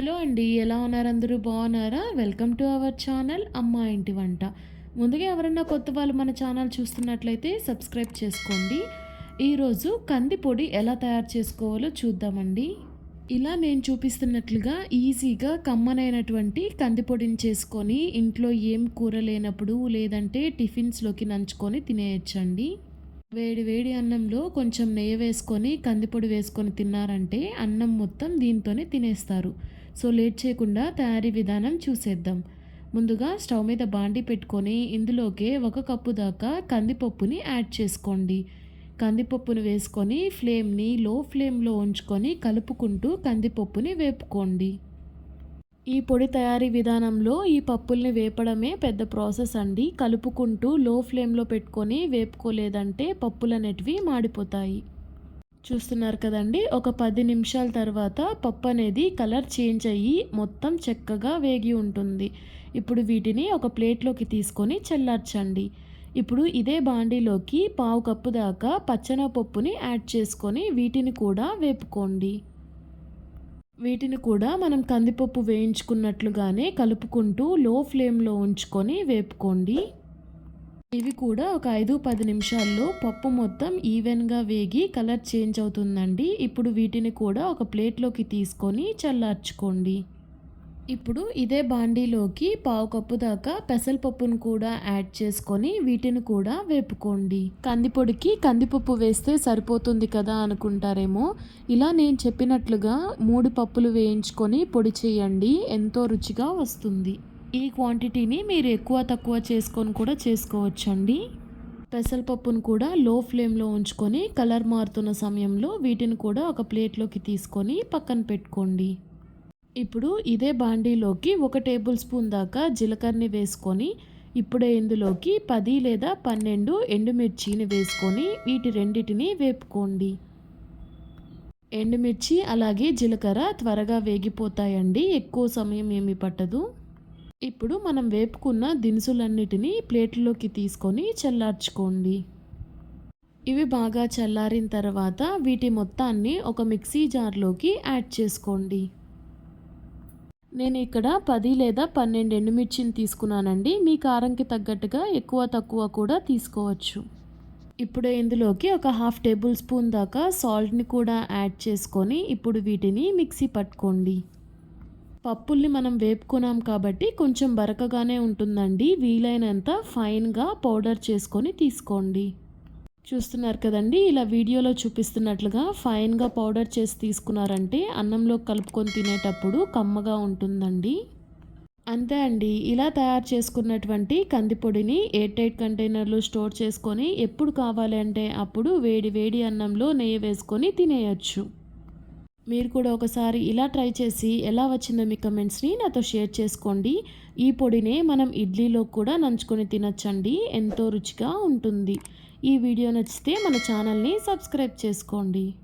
Hello అండి ఎలా ఉన్నారు అందరూ? బాగున్నారా? వెల్కమ్ టు అవర్ ఛానల్ అమ్మ ఇంటి వంట. ముందుగా ఎవరైనా కొత్త వాళ్ళు మన ఛానల్ చూస్తున్నట్లయితే సబ్స్క్రైబ్ చేసుకోండి. ఈరోజు కంది పొడి ఎలా తయారు చేసుకోవాలో చూద్దామండి. ఇలా నేను చూపిస్తున్నట్లుగా ఈజీగా కమ్మనైనటువంటి కందిపొడిని చేసుకొని ఇంట్లో ఏం కూర లేనప్పుడు లేదంటే టిఫిన్స్లోకి నంచుకొని తినేయచ్చండి. వేడి వేడి అన్నంలో కొంచెం నెయ్యి వేసుకొని కందిపొడి వేసుకొని తిన్నారంటే అన్నం మొత్తం దీంతోనే తినేస్తారు. సో లేట్ చేయకుండా తయారీ విధానం చూసేద్దాం. ముందుగా స్టవ్ మీద బాండి పెట్టుకొని ఇందులోకే ఒక కప్పు దాకా కందిపప్పుని యాడ్ చేసుకోండి. కందిపప్పును వేసుకొని ఫ్లేమ్ని లో ఫ్లేమ్లో ఉంచుకొని కలుపుకుంటూ కందిపప్పుని వేపుకోండి. ఈ పొడి తయారీ విధానంలో ఈ పప్పుల్ని వేపడమే పెద్ద ప్రాసెస్ అండి. కలుపుకుంటూ లో ఫ్లేమ్లో పెట్టుకొని వేపుకోలేదంటే పప్పులు అనేటివి మాడిపోతాయి. చూస్తున్నారు కదండి. ఒక పది నిమిషాల తర్వాత పప్పు అనేది కలర్ చేంజ్ అయ్యి మొత్తం చక్కగా వేగి ఉంటుంది. ఇప్పుడు వీటిని ఒక ప్లేట్లోకి తీసుకొని చల్లార్చండి. ఇప్పుడు ఇదే బాండీలోకి పావు కప్పు దాకా పచ్చనపప్పుని యాడ్ చేసుకొని వీటిని కూడా వేపుకోండి. వీటిని కూడా మనం కందిపప్పు వేయించుకున్నట్లుగానే కలుపుకుంటూ లో ఫ్లేమ్లో ఉంచుకొని వేపుకోండి. ఇవి కూడా ఒక ఐదు పది నిమిషాల్లో పప్పు మొత్తం ఈవెన్గా వేగి కలర్ చేంజ్ అవుతుందండి. ఇప్పుడు వీటిని కూడా ఒక ప్లేట్లోకి తీసుకొని చల్లార్చుకోండి. ఇప్పుడు ఇదే బాండీలోకి పావు కప్పు దాకా పెసరపప్పును కూడా యాడ్ చేసుకొని వీటిని కూడా వేపుకోండి. కందిపొడికి కందిపప్పు వేస్తే సరిపోతుంది కదా అనుకుంటారేమో? ఇలా నేను చెప్పినట్లుగా మూడు పప్పులు వేయించుకొని పొడి చేయండి. ఎంతో రుచిగా వస్తుంది. ఈ క్వాంటిటీని మీరు ఎక్కువ తక్కువ చేసుకొని కూడా చేసుకోవచ్చండి. పెసరపప్పును కూడా లో ఫ్లేమ్లో ఉంచుకొని కలర్ మారుతున్న సమయంలో వీటిని కూడా ఒక ప్లేట్లోకి తీసుకొని పక్కన పెట్టుకోండి. ఇప్పుడు ఇదే బాండీలోకి ఒక టేబుల్ స్పూన్ దాకా జీలకర్రని వేసుకొని ఇప్పుడే ఇందులోకి పది లేదా పన్నెండు ఎండుమిర్చిని వేసుకొని వీటి రెండిటిని వేపుకోండి. ఎండుమిర్చి అలాగే జీలకర్ర త్వరగా వేగిపోతాయండి. ఎక్కువ సమయం ఏమి పట్టదు. ఇప్పుడు మనం వేపుకున్న దినుసులన్నిటినీ ప్లేట్లోకి తీసుకొని చల్లార్చుకోండి. ఇవి బాగా చల్లారిన తర్వాత వీటి మొత్తాన్ని ఒక మిక్సీ జార్లోకి యాడ్ చేసుకోండి. నేను ఇక్కడ పది లేదా పన్నెండు ఎండుమిర్చిని తీసుకున్నానండి. మీ కారంకి తగ్గట్టుగా ఎక్కువ తక్కువ కూడా తీసుకోవచ్చు. ఇప్పుడు ఇందులోకి ఒక హాఫ్ టేబుల్ స్పూన్ దాకా సాల్ట్ని కూడా యాడ్ చేసుకొని ఇప్పుడు వీటిని మిక్సీ పట్టుకోండి. పప్పుల్ని మనం వేపుకున్నాం కాబట్టి కొంచెం బరకగానే ఉంటుందండి. వీలైనంత ఫైన్గా పౌడర్ చేసుకొని తీసుకోండి. చూస్తున్నారు కదండి ఇలా వీడియోలో చూపిస్తున్నట్లుగా ఫైన్గా పౌడర్ చేసి తీసుకున్నారంటే అన్నంలో కలుపుకొని తినేటప్పుడు కమ్మగా ఉంటుందండి. అంతే అండి ఇలా తయారు చేసుకున్నటువంటి కందిపొడిని ఎయిర్ ఎయిట్ కంటైనర్లో స్టోర్ చేసుకొని ఎప్పుడు కావాలి అంటే అప్పుడు వేడి వేడి అన్నంలో నెయ్యి వేసుకొని తినేయచ్చు. మీరు కూడా ఒకసారి ఇలా ట్రై చేసి ఎలా వచ్చిందో మీ కమెంట్స్ని నాతో షేర్ చేసుకోండి. ఈ పొడినే మనం ఇడ్లీలో కూడా నంచుకొని తినచ్చండి. ఎంతో రుచిగా ఉంటుంది. ఈ వీడియో నచ్చితే మన ఛానల్ని సబ్స్క్రైబ్ చేసుకోండి.